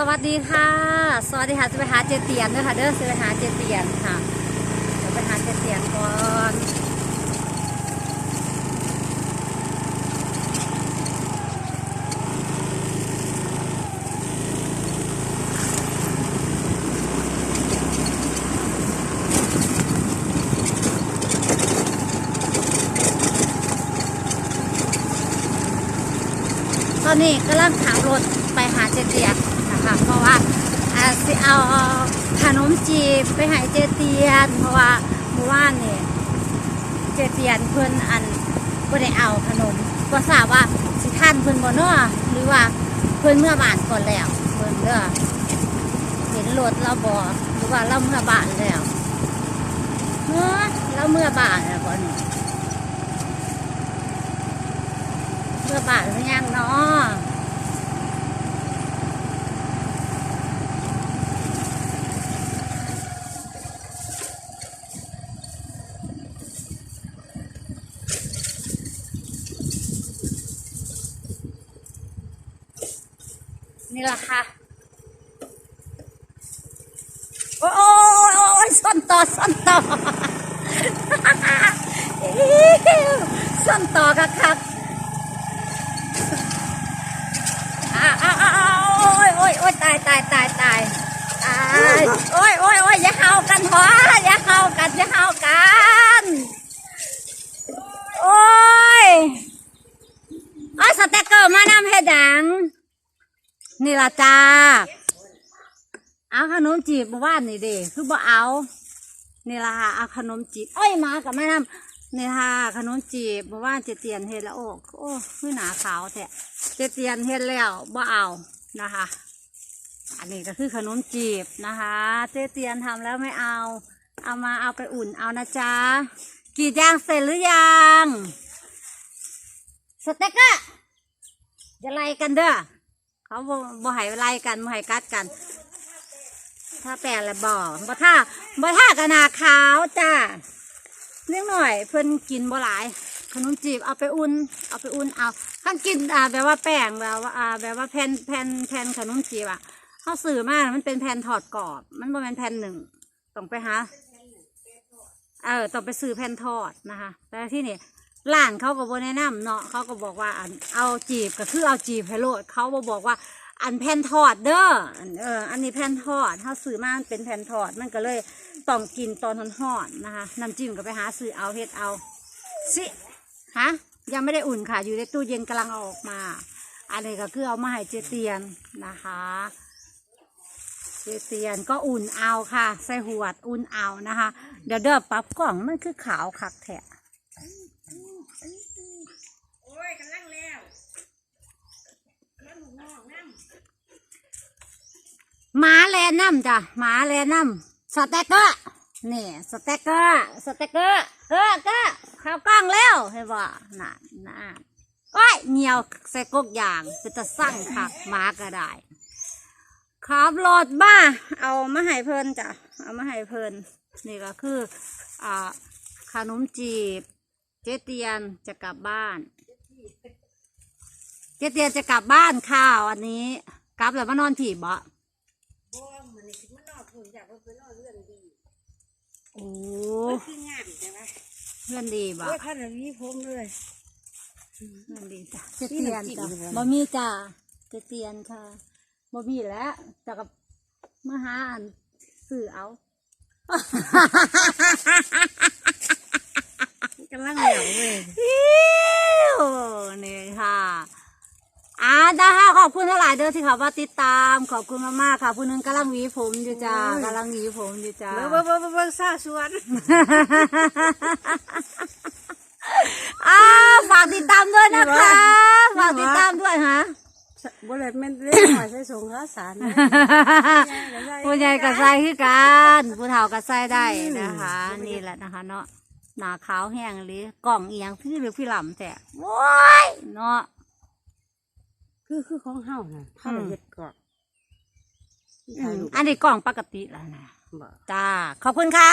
สวัสดีค่ะ สวัสดีค่ะจะไปหาเจเตียนด้วยค่ะเด้อจะไปหาเจเตียนค่ะจะไปหาเจเตียนก่อนตอนนี้กำลังขับรถไปหาเจเตียน คะเพราะว่าอาสิเอาขนมจีบไปให้เจเตียน เพราะว่าเมื่อวานนี่เจเตียนเพิ่อนอันก็ได้เอาขนมก็ทราบว่าสิท่านเพิ่อนบ่เนาะหรือว่าเพิ่อนเมื่อบานก่อนแล้วเพิ่อนเด้อเห็นรถเราบ่หรือว่าเราเมื่อบานแล้วเมื่อเราเมื่อบานแล้วก่อนเมื่อบานหรือยังเนาะ นี่แหละค่ะ โอ้ยโอ้ยโอ้ยส้นต่อส้นต่อส้นต่อครับครับอ้าวอ้าวอ้าวอ้าวโอ้ยโอ้ยโอ้ยตายตายตายตายตายโอ้ยโอ้ยโอ้ยอย่าเห่ากันพออย่าเห่ากันอย่าเห่ากันโอ้ยเอาสเต็กเกอร์มานำให้ดัง นี่ละจ้า เอาขนมจีบมาว่านนี่เด้คือบ่เอา นี่ละค่ะเอาขนมจีบ เอ้ยมากับแม่น้ำนี่ค่ะขนมจีบมาว่านเจเตียนเฮ็ดแล้วโอ้โอ้คือหนาขาวแท้เจเตียนเฮ็ดแล้วบ่เอานะคะ อันนี้ก็คือขนมจีบนะคะ เจเตียนทำแล้วไม่เอา เอามาเอาไปอุ่นเอานะจ๊ะกรีดยางเสร็จหรือยังสเต็กอร์จะไล่กันเด้อ เขาบ่บ่ให้ไล่กันบ่ให้กัดกัน ถ้าแปลละบ่บ่ท่าบ่ท่ากระนาขาวจ้าเล็กหน่อยเพิ่นกินบ่หลาย ขนมจีบเอาไปอุ่นเอาไปอุ่นเอาข้างกินอ่าแบบว่าแป้งแบบว่าอ่าแบบว่าแผ่นแผ่นแผ่นขนมจีบอะเขาสื่อมากมันเป็นแผ่นถอดกรอบ มันบ่แม่นแผ่นหนึ่งต้องไปหาเออต้องไปซื้อแผ่นทอดนะคะแต่ที่นี่ ร้านเขาก็บ่แนะนำเนาะเขาก็บอกว่าอันเอาจีบก็คือเอาจีบให้โลดเขาบ่บอกว่าอันแผ่นทอดเด้ออันเอออันนี้แผ่นทอดเขาซื้อมามันเป็นแผ่นทอดมันก็เลยต้องกินตอนห่อนนะคะน้ำจิ้มก็ไปหาซื้อเอาเฮ็ดเอาสิฮะยังไม่ได้อุ่นค่ะ อยู่ในตู้เย็นกำลังเอาออกมาอันนี้ก็คือเอามาให้เจเตียนนะคะเจเตียนก็อุ่นเอาค่ะ ใส่หวดอุ่นเอานะคะ เดี๋ยวเด้อปรับกล่องมันคือขาวคักแทะ โอ้ยกำลังแล้วกำลังงอกน้ หมาแล น้ำจ้ะหมาแลน้ำสเต็กเกอร์นี่สเต็กเกอร์สเต็กเกอร์เออก็เข้ากล้องแล้วเห็นบ่น่ะน่ะโอ้ยเหนียวใส่กกอย่างเป็นตะสั่งคักหมาก็ได้ขับรถบ้าเอามาให้เพิ่นจ้ะเอามาให้เพิ่นนี่ก็คืออ่าขนมจีบ เจเตียนจะกลับบ้าน เจเตียนจะกลับบ้านข้าวอันนี้กลับแล้วมานอนผีบ่ำบ่มันนี่คือมันนอกผุนจากว่าเป็นนอกเรื่องดีโอ้มันคืองามใช่ไหมเพื่อนดีบ่โอ้ยขนาดนี้ผมเลยเพื่อนดีจ้ะเจเตียนจ้ะนี่น้ำจิ้มบ่มีจ้ะเจเตียนค่ะบ่มีแล้วจะกับมาหาอันสื่อเอากำลังแล้วเว้ย อิ๊วนี่ค่ะอ่าได้ค่ะขอบคุณห ลายๆเด้อที่เขาว่าติดตาม ขอบคุณมากๆค่ะ ผู้หนึงกำลังหวีผมอยู่จ้ากำลังหวีผมอยู่จ้า เบิ่งเบิ่งเบิ่งเบิ่งซาสวน อ้าวฝากติดตามด้วยนะคะ ฝากติดตามด้วยฮะ บ่ได้แม่นเล่นหอยใส่สงข้าวสารนะ ผู้ใหญ่กับใส่คือกันผู้เฒ่ากับใส่ได้นะคะนี่แหละนะคะ เนาะหนาขาวแห้งหรือกล่องเอียงพี่หรือพี่หลำแต่โว้ยเนาะ คือคือของเฮาน่ะเฮาอืมเฮ็ดก่อนอืมอันนี้กล่องปกติแล้วนะบ่ จ้า ขอบคุณค่ะ